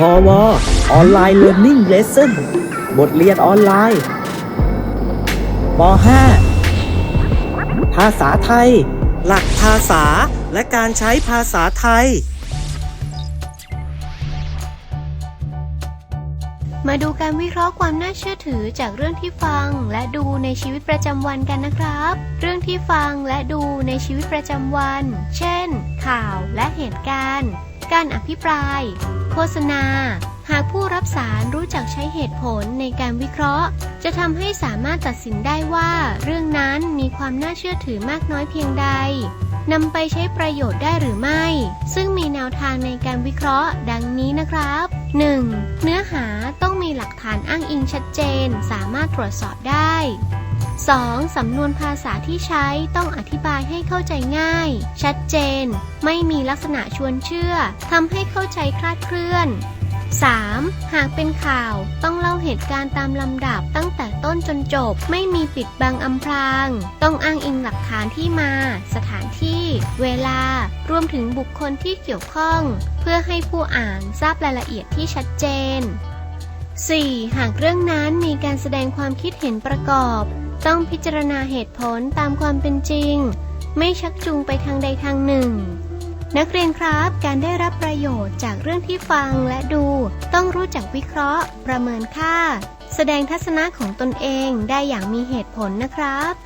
พอวออนไลน์เรียน i ิ g เลส s o n บทเรียนออนไลน์ป .5 ภาษาไทย หลักภาษาและการใช้ภาษาไทย มาดูการวิเคราะห์ความน่าเชื่อถือจากเรื่องที่ฟังและดูในชีวิตประจำวันกันนะครับ เรื่องที่ฟังและดูในชีวิตประจำวัน เช่น ข่าวและเหตุการณ์ การอภิปราย โฆษณา หากผู้รับสารรู้จักใช้เหตุผลในการวิเคราะห์ จะทำให้สามารถตัดสินได้ว่า เรื่องนั้นมีความน่าเชื่อถือมากน้อยเพียงใดนำไปใช้ประโยชน์ได้หรือไม่ ซึ่งมีแนวทางในการวิเคราะห์ ดังนี้นะครับ 1. เนื้อหาต ลักฐานอ้างอิงชัดเจน สามารถตรวจสอบได้ 2. สำนวนภาษาที่ใช้ต้องอธิบายให้เข้าใจง่าย ชัดเจน ไม่มีลักษณะชวนเชื่อทำให้เข้าใจคลาดเคลื่อน 3. หากเป็นข่าวต้องเล่าเหตุการณ์ตามลำดับตั้งแต่ต้นจนจบ ไม่มีปิดบังอำพราง ต้องอ้างอิงหลักฐานที่มา สถานที่ เวลา รวมถึงบุคคลที่เกี่ยวข้อง เพื่อให้ผู้อ่านทราบรายละเอียดที่ชัดเจน 4. หากเรื่องนั้นมีการแสดงความคิดเห็นประกอบ ต้องพิจารณาเหตุผลตามความเป็นจริง ไม่ชักจูงไปทางใดทางหนึ่ง นักเรียนครับการได้รับประโยชน์จากเรื่องที่ฟังและดู ต้องรู้จักวิเคราะห์ ประเมินค่า แสดงทัศนะของตนเองได้อย่างมีเหตุผลนะครับ